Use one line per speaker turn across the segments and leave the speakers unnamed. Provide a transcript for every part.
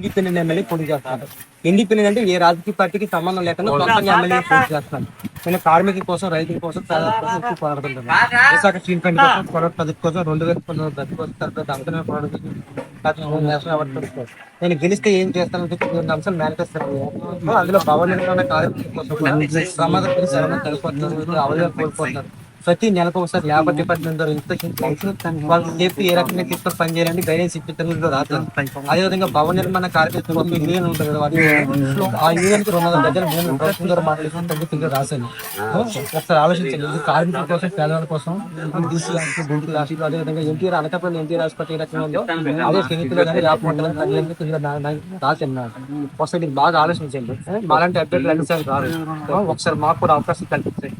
Independent MLA పోటీ చేస్తున్నారు independent అంటే ఏ రాజకీయ పార్టీకి సంబంధం లేకుండా సొంతంగా ఎమ్మెల్యే పోటీ చేస్తున్నారు నేను కార్మికుల కోసం రైతుల కోసం పోరాడుతుంటాను. విశాఖ స్టీల్ ప్లాంట్ కోసం పోరాట పద్ధతి కోసం రెండు వేల పంతొమ్మిది పద్ధతి కోసం తర్వాత అంతనే పోరాడుతుంది నేను గెలిస్తే ఏం చేస్తానని చెప్పి రెండు అంశాలు మేనిఫెస్టో అందులో భవన నిర్మాణ కార్యక్రమం కోసం తగ్గిపోతున్నారు అవయవాలు కోల్పోతున్నారు. ప్రతి నెలకు ఒకసారి లేబర్ డిపార్ట్మెంట్ ద్వారా ఇన్స్పెక్షన్ వాళ్ళు సేఫ్టీ ఏ రకంగా తీసుకొని పనిచేయాలని గైడెన్స్ ఇప్పిస్తారు రాత్రి అదేవిధంగా భవన నిర్మాణ కార్యక్రమం ఒక యూనియన్ ఉంటుంది కదా ఆ యూనియన్కి రెండు వందల దగ్గర నేను ప్రభుత్వం ద్వారా మాట్లాడుకుని తగ్గుతుంది రాశాను ఒకసారి ఆలోచించండి. ఇది కార్మికుల కోసం పేదవాళ్ళ కోసం బీసీ హాస్పిటల్ గుంటూరు హాస్పిటల్ అదేవిధంగా ఎన్టీఆర్ అనకాపల్లి ఎన్టీఆర్ హాస్పిటల్ ఏ రకంగా ఉందో అదే స్నేహితులు కానీ రాకపోవడం రాశాను ఒకసారి మీరు బాగా ఆలోచించండి. మాలాంటి అభ్యర్థులు అన్నిసార్లు రారు ఒకసారి మాకు కూడా అవకాశం కల్పించండి.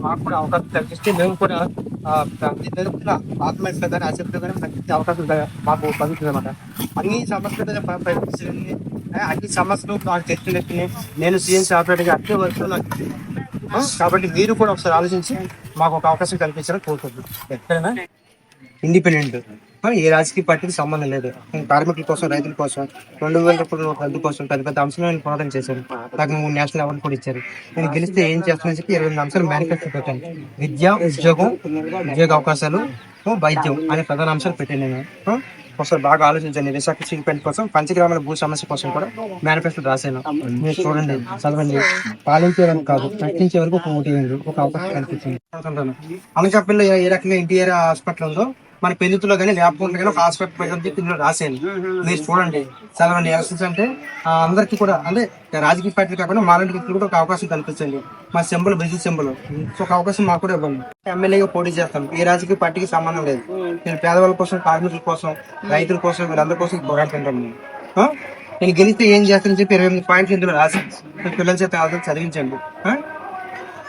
మాకు కూడా అవకాశం కల్పిస్తే మేము కూడా ఆత్మహత్యని ఇద్దరు తగ్గించే అవకాశం మాకు కలుగుతుంది అనమాట అన్ని సమస్యలు మీద అన్ని సమస్యలు నాకు తెలిసినట్టు నేను సీఎం ఆపరేటర్ అన్ని వరకు నాకు కాబట్టి మీరు కూడా ఒకసారి ఆలోచించి మాకు ఒక అవకాశం కల్పించాలని కోరుకుంటున్నాను ఎక్కడైనా? ఇండిపెండెంట్. ఏ రాజకీయ పార్టీకి సంబంధం లేదు. కార్మికుల కోసం రైతుల కోసం రెండు వేల రూపాయల రద్దు కోసం పెద్ద పెద్ద అంశాలు నేను పోరాటం చేశాను. నాకు మూడు నేషనల్ అవార్డు కూడా ఇచ్చారు. నేను గెలిస్తే ఏం చేస్తానని చెప్పి ఇరవై అంశాలు మేనిఫెస్టో పెట్టాను. విద్య ఉద్యోగం ఉద్యోగ అవకాశాలు వైద్యం అనే ప్రధాన అంశాలు పెట్టాను నేను. ఒకసారి బాగా ఆలోచించండి. విశాఖ చీపెంట్ కోసం పంచగ్రామాల భూ సమస్య కోసం కూడా మేనిఫెస్టో రాశాను. మీరు చూడండి చదవండి. పాలించే కాదు ప్రకటించే వరకు ఒక ఓటు ఒక అవకాశం కనిపిస్తుంది అనకాపల్లి ఏ రకంగా ఎన్టీఆర్ హాస్పిటల్ ఉందో మన పెళ్ళితులో కానీ లేకపోతే కానీ ఒక హాస్పిటల్ పెట్టని చెప్పి ఇందులో రాశాను మీరు చూడండి. చదవండి ఎలక్షన్స్ అంటే అందరికీ కూడా అంటే రాజకీయ పార్టీలు కాకుండా మాలాంటి వ్యక్తులు కూడా ఒక అవకాశం కల్పించండి. మా సింబల్ బిజినెస్ సింబల్. సో ఒక అవకాశం మాకు కూడా ఇవ్వండి. ఎమ్మెల్యేగా పోటీ చేస్తాను ఏ రాజకీయ పార్టీకి సంబంధం లేదు. నేను పేదవాళ్ళ కోసం కార్మికుల కోసం రైతుల కోసం వీళ్ళందరి కోసం పోరాడుతుంటాను నేను. నేను గెలిస్తే ఏం చేస్తానని చెప్పి ఇరవై ఎనిమిది పాయింట్లు ఇందులో రాశాను పిల్లల చేత ఆలోచన చదివించండి?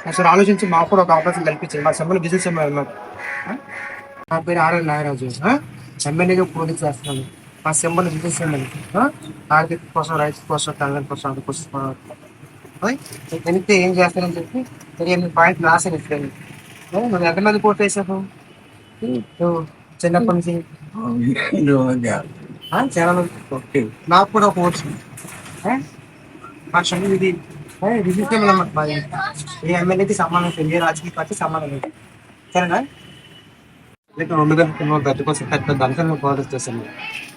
ఒకసారి ఆలోచించి మాకు కూడా ఒక అవకాశం కల్పించండి. మా సింబల్ బిజినెస్ సింబల్ అన్నమాట? నా పేరు ఆర్ఎల్ నాగరాజు. ఎమ్మెల్యేగా పోటీ చేస్తున్నాను. మా సింబల్ బిజినెస్ ఆర్థిక కోసం రైతు కోసం తెలంగాణ కోసం అందరి కోసం ఏం చేస్తానని చెప్పి ఇరవై ఎనిమిది పాయింట్లు రాశాను ఇస్తాను నువ్వు ఎంతమంది పోటీ వేసావు చిన్నప్పటి నుంచి. చాలా మంది. నాకు కూడా ఒక ఓట్స్ ఆ? మా క్షణం ఇది. రిజిస్టర్ అన్నమాట మాది. ఏ ఎమ్మెల్యేకి సమానం ఏ రాజకీయ పార్టీ సమానం లేదు. సరేనా? లేక రెండు వేల తొమ్మిది గట్టి కోసం పెద్ద దంతంలో అంశాలను చేశాను.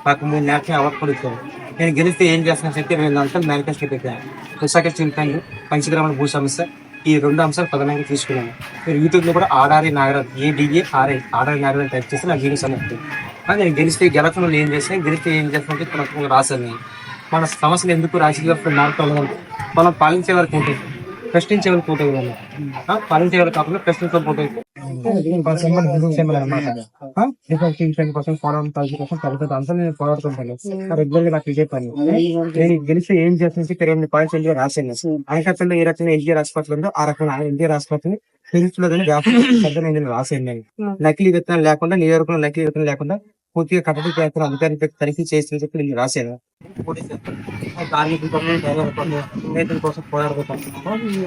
నాకు మూడు నేషనల్ అవార్డు కూడా ఇచ్చారు నేను గెలిస్తే ఏం చేస్తాను చెప్పి రెండు అంశాలు మేనిఫెస్టో పెట్టాను. విశాఖ చింతాంగ్ పంచగ్రామాల భూ సమస్య ఈ రెండు అంశాలు ప్రధానంగా తీసుకున్నాను. మీరు యూట్యూబ్లో కూడా Adari Nagaraj ADA RI Adari Nagaraj type చేస్తే నాకు వీడియోస్ అనేది నేను గెలిస్తే గెలకుండా ఏం చేస్తాను? గెలిస్తే ఏం చేస్తాను చెప్పి నాకు రాశాను మన సమస్యలు ఎందుకు రాజకీయ మారుతాం మనం పాలించే వరకు ఉంటుంది ప్రశ్నించే వరకు ఉంటుంది మనం పాలించే వరకు కాకుండా కోసం తగ్గి కోసం అంశాలు నేను పోరాడుతుంటాను రెగ్యులర్గా నాకు ఇదే పని నేను గెలిస్తే ఏం చేస్తుంది పాయింట్స్ ఎన్టీఆర్ రాశాను అనకాపల్లిలో ఏ రకంగా ఎన్టీఆర్ హాస్పిటల్ ఉందో ఆ రకంగా ఎన్టీఆర్ హాస్పిటల్ తెలుసులో కానీ వ్యాపారం పెద్ద నేను రాశాను నేను నకిలీ విత్తనాలు లేకుండా నియోజకవర్గంలో నకిలీ విత్తనాలు లేకుండా పూర్తిగా కట్టడి ప్రయత్నం అధికారులు తనిఖీ చేసి చెప్పి నేను రాశాను. కార్మికుల కోసం, పేదల కోసం, రైతుల కోసం పోరాడుకుంటాం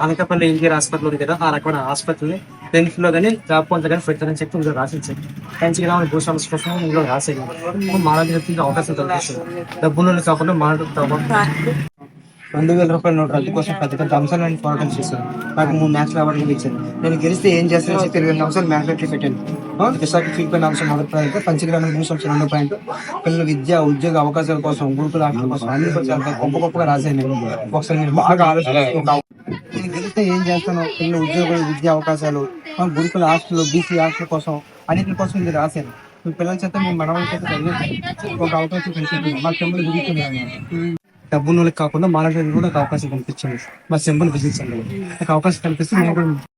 అనకాపల్లి ఎన్టీఆర్ హాస్పిటల్ ఉంది కదా ఆ రకమైన హాస్పిటల్ టెన్త్లో కానీ జాబ్ పొంద కానీ పెట్టారని చెప్పి ఇందులో రాసించాను పెంచగ్రామ భూ సమస్య కోసం ఇందులో రాసేది మానవ అవకాశం కల్పిస్తుంది. డబ్బులు కాకుండా మానవ రెండు వేల రూపాయల నోట్ రద్దు కోసం పెద్ద పెద్ద అంశాలను పోరాటం చేశాను నాకు మూడు మ్యాచ్లు అవ్వడానికి ఇచ్చాను నేను గెలిస్తే ఏం చేస్తానని చెప్పి ఇరవై రెండు అంశాలు మ్యానుఫ్యాక్చర్ పెట్టాను. విశాఖ ఫీల్డ్ అంశం మొదటి పాయింట్ పంచగ్రామ గురించి సంస్థ రెండు పాయింట్ పిల్లల విద్య ఉద్యోగ అవకాశాల కోసం గురుకుల ఆటల కోసం అన్ని గొప్ప గొప్పగా రాశాను నేను. ఒకసారి నేను బాగా ఆలోచించాను నేను గెలిస్తే ఏం చేస్తాను? పిల్లల ఉద్యోగ విద్య అవకాశాలు గురుకుల హాస్టల్ బీసీ హాస్టల్ కోసం అన్నిటి కోసం ఇది రాశాను మీ పిల్లల చేత మీ మనవాళ్ళ చేత ఒక అవకాశం కల్పించింది మా చెంబులు డబ్బు వాళ్ళకి కాకుండా మానవులకు కూడా ఒక అవకాశం కనిపించింది మా సింబల్ బిజినెస్ నాకు అవకాశం కనిపిస్తుంది నేను